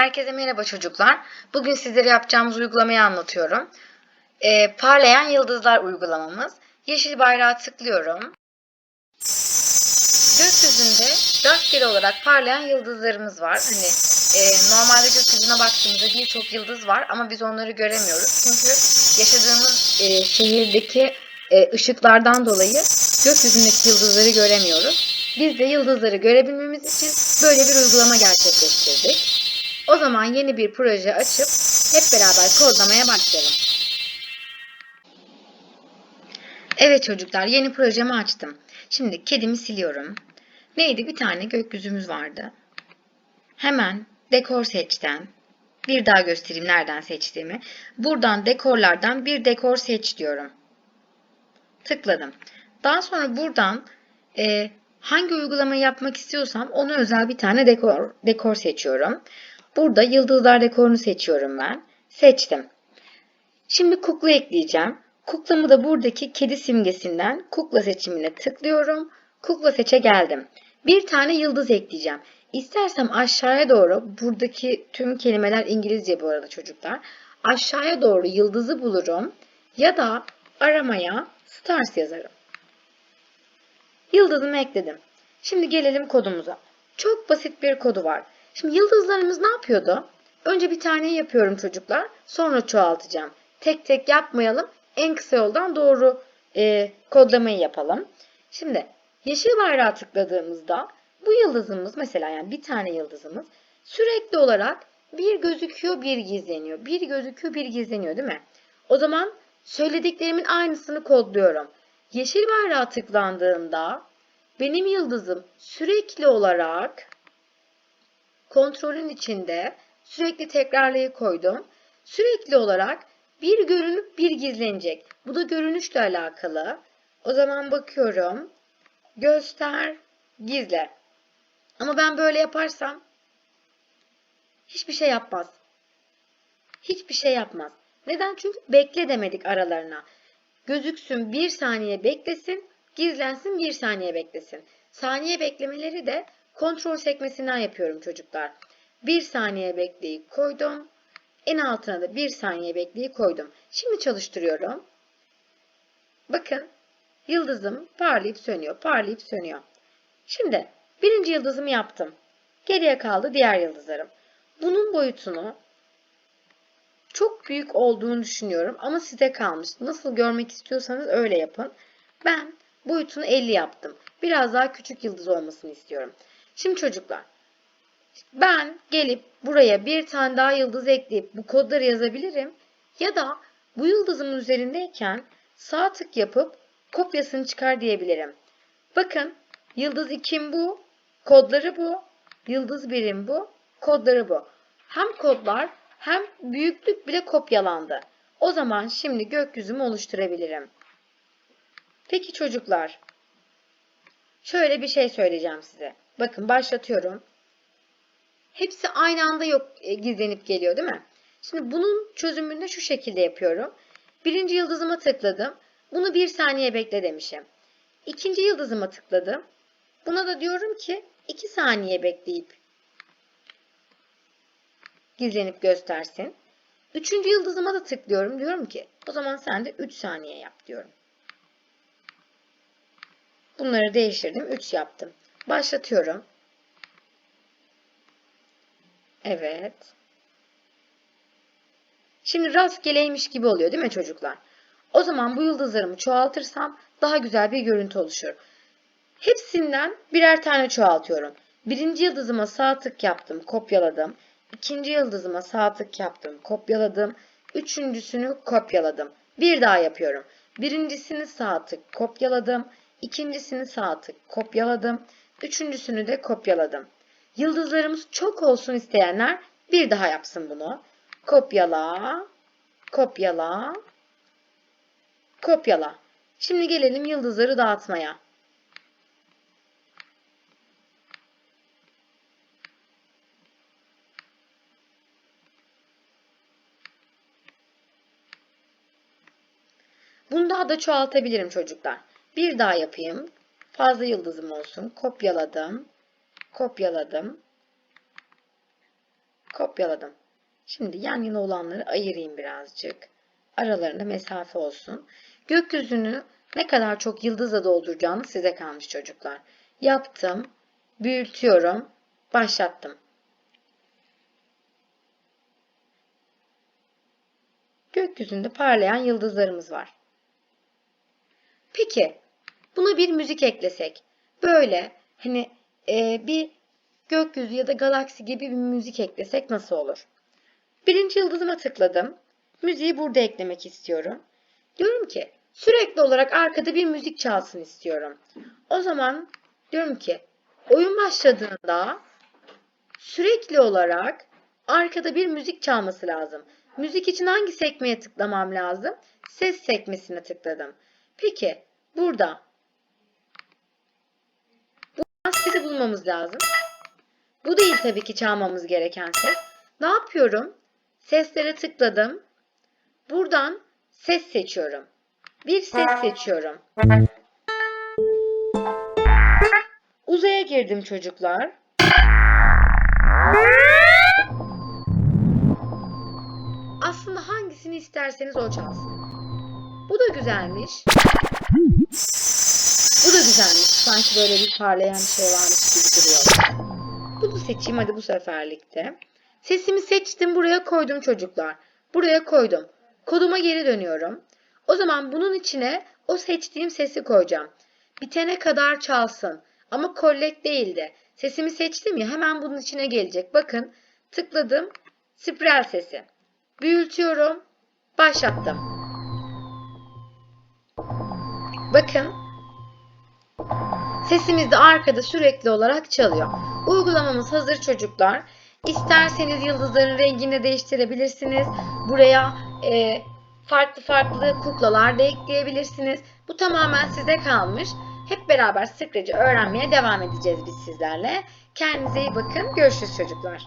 Herkese merhaba çocuklar. Bugün sizlere yapacağımız uygulamayı anlatıyorum. Ee, parlayan yıldızlar uygulamamız. Yeşil bayrağı tıklıyorum. Gökyüzünde rastgele olarak parlayan yıldızlarımız var. Hani e, normalde gökyüzüne baktığımızda birçok yıldız var ama biz onları göremiyoruz. Çünkü yaşadığımız e, şehirdeki e, ışıklardan dolayı gökyüzündeki yıldızları göremiyoruz. Biz de yıldızları görebilmemiz için böyle bir uygulama gerçekleştirdik. O zaman yeni bir proje açıp hep beraber kodlamaya başlayalım. Evet çocuklar yeni projemi açtım. Şimdi kedimi siliyorum. Neydi? Bir tane gökyüzümüz vardı. Hemen dekor seçten. Bir daha göstereyim nereden seçtiğimi. Buradan dekorlardan bir dekor seç diyorum. Tıkladım. Daha sonra buradan e, hangi uygulamayı yapmak istiyorsam ona özel bir tane dekor, dekor seçiyorum. Burada yıldızlar dekorunu seçiyorum ben. Seçtim. Şimdi kukla ekleyeceğim. Kuklamı da buradaki kedi simgesinden kukla seçimine tıklıyorum. Kukla seçe geldim. Bir tane yıldız ekleyeceğim. İstersem aşağıya doğru buradaki tüm kelimeler İngilizce bu arada çocuklar. Aşağıya doğru yıldızı bulurum ya da aramaya stars yazarım. Yıldızımı ekledim. Şimdi gelelim kodumuza. Çok basit bir kodu var. Şimdi yıldızlarımız ne yapıyordu? Önce bir tane yapıyorum çocuklar. Sonra çoğaltacağım. Tek tek yapmayalım. En kısa yoldan doğru e, kodlamayı yapalım. Şimdi yeşil bayrağı tıkladığımızda bu yıldızımız mesela yani bir tane yıldızımız sürekli olarak bir gözüküyor bir gizleniyor. Bir gözüküyor bir gizleniyor değil mi? O zaman söylediklerimin aynısını kodluyorum. Yeşil bayrağı tıklandığında benim yıldızım sürekli olarak kontrolün içinde sürekli tekrarlayı koydum. Sürekli olarak bir görünüp bir gizlenecek. Bu da görünüşle alakalı. O zaman bakıyorum. Göster, gizle. Ama ben böyle yaparsam hiçbir şey yapmaz. Hiçbir şey yapmaz. Neden? Çünkü bekle demedik aralarına. Gözüksün bir saniye beklesin, gizlensin bir saniye beklesin. Saniye beklemeleri de kontrol sekmesinden yapıyorum çocuklar. Bir saniye bekleyip koydum. En altına da bir saniye bekleyip koydum. Şimdi çalıştırıyorum. Bakın yıldızım parlayıp sönüyor, parlayıp sönüyor. Şimdi birinci yıldızımı yaptım. Geriye kaldı diğer yıldızlarım. Bunun boyutunu çok büyük olduğunu düşünüyorum ama size kalmış. Nasıl görmek istiyorsanız öyle yapın. Ben boyutunu 50 yaptım. Biraz daha küçük yıldız olmasını istiyorum. Şimdi çocuklar ben gelip buraya bir tane daha yıldız ekleyip bu kodları yazabilirim. Ya da bu yıldızımın üzerindeyken sağ tık yapıp kopyasını çıkar diyebilirim. Bakın yıldız 2'm bu, kodları bu, yıldız 1'im bu, kodları bu. Hem kodlar hem büyüklük bile kopyalandı. O zaman şimdi gökyüzümü oluşturabilirim. Peki çocuklar, şöyle bir şey söyleyeceğim size. Bakın başlatıyorum. Hepsi aynı anda yok e, gizlenip geliyor değil mi? Şimdi bunun çözümünü şu şekilde yapıyorum. Birinci yıldızıma tıkladım. Bunu bir saniye bekle demişim. İkinci yıldızıma tıkladım. Buna da diyorum ki iki saniye bekleyip gizlenip göstersin. Üçüncü yıldızıma da tıklıyorum. Diyorum ki o zaman sen de 3 saniye yap diyorum. Bunları değiştirdim. 3 yaptım. Başlatıyorum. Evet. Şimdi rastgeleymiş gibi oluyor değil mi çocuklar? O zaman bu yıldızlarımı çoğaltırsam daha güzel bir görüntü oluşur. Hepsinden birer tane çoğaltıyorum. Birinci yıldızıma sağ tık yaptım, kopyaladım. İkinci yıldızıma sağ tık yaptım, kopyaladım. Üçüncüsünü kopyaladım. Bir daha yapıyorum. Birincisini sağ tık kopyaladım. İkincisini sağ tık kopyaladım. Üçüncüsünü de kopyaladım. Yıldızlarımız çok olsun isteyenler bir daha yapsın bunu. Kopyala, kopyala, kopyala. Şimdi gelelim yıldızları dağıtmaya. Bunu daha da çoğaltabilirim çocuklar. Bir daha yapayım. Fazla yıldızım olsun. Kopyaladım. Kopyaladım. Kopyaladım. Şimdi yan yana olanları ayırayım birazcık. Aralarında mesafe olsun. Gökyüzünü ne kadar çok yıldızla dolduracağınız size kalmış çocuklar. Yaptım, büyütüyorum, başlattım. Gökyüzünde parlayan yıldızlarımız var. Peki, buna bir müzik eklesek, böyle hani e, bir gökyüzü ya da galaksi gibi bir müzik eklesek nasıl olur? Birinci yıldızıma tıkladım. Müziği burada eklemek istiyorum. Diyorum ki sürekli olarak arkada bir müzik çalsın istiyorum. O zaman diyorum ki oyun başladığında sürekli olarak arkada bir müzik çalması lazım. Müzik için hangi sekmeye tıklamam lazım? Ses sekmesine tıkladım. Peki burada sesi bulmamız lazım. Bu değil tabii ki çalmamız gereken ses. Ne yapıyorum? Seslere tıkladım. Buradan ses seçiyorum. Bir ses seçiyorum. Uzaya girdim çocuklar. Aslında hangisini isterseniz o çalsın. Bu da güzelmiş. Bu da güzelmiş. Sanki böyle bir parlayan bir şey varmış gibi duruyor. Bunu seçeyim hadi bu seferlikte. Sesimi seçtim buraya koydum çocuklar. Buraya koydum. Koduma geri dönüyorum. O zaman bunun içine o seçtiğim sesi koyacağım. Bitene kadar çalsın. Ama collect değildi. Sesimi seçtim ya hemen bunun içine gelecek. Bakın tıkladım. Spiral sesi. Büyütüyorum. Başlattım. Bakın Sesimiz de arkada sürekli olarak çalıyor. Uygulamamız hazır çocuklar. İsterseniz yıldızların rengini de değiştirebilirsiniz. Buraya e, farklı farklı kuklalar da ekleyebilirsiniz. Bu tamamen size kalmış. Hep beraber Scratch'ı öğrenmeye devam edeceğiz biz sizlerle. Kendinize iyi bakın. Görüşürüz çocuklar.